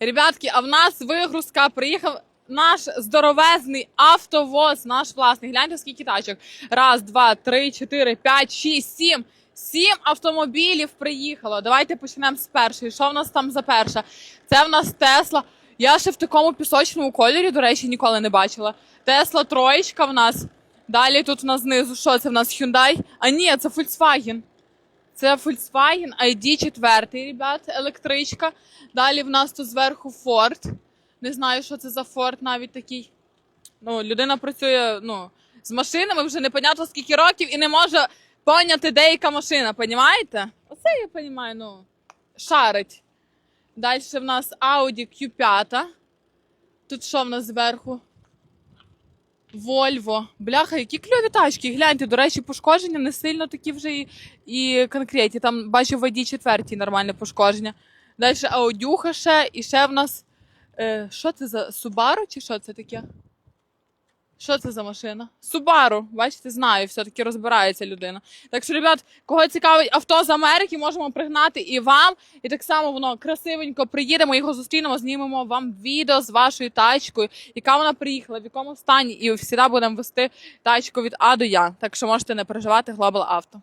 Ребятки, а в нас вигрузка приїхав наш здоровезний автовоз, наш власний. Гляньте, скільки тачок. Раз, два, три, чотири, п'ять, шість, сім. Сім автомобілів приїхало. Давайте почнемо з першої. Що в нас там за перша? Це в нас Тесла. Я ще в такому пісочному кольорі, до речі, ніколи не бачила. Тесла троєчка в нас. Далі тут в нас знизу, що це в нас Hyundai? А ні, це Volkswagen. Це Volkswagen ID 4, ребят, електричка. Далі в нас тут зверху Ford. Не знаю, що це за Ford навіть такий. Ну, людина працює ну, з машинами вже непонятно скільки років і не може поняти, де яка машина, понімаєте? Оце я розумію, ну, шарить. Далі в нас Audi Q5. Тут що в нас зверху? Вольво. Бляха, які кльові тачки. Гляньте, до речі, пошкодження не сильно такі вже і, і конкретні. Там бачу в воді четвертій нормальне пошкодження. Далі аудюха ще, і ще в нас. Е, що це за Субару чи що це таке? Що це за машина? Субару, бачите, знаю, все-таки розбирається людина. Так що, ребят, кого цікавить авто з Америки, можемо пригнати і вам. І так само воно красивенько приїдемо, його зустрінемо, знімемо вам відео з вашою тачкою, яка вона приїхала, в якому стані, і завжди будемо вести тачку від А до Я. Так що можете не переживати Global Auto.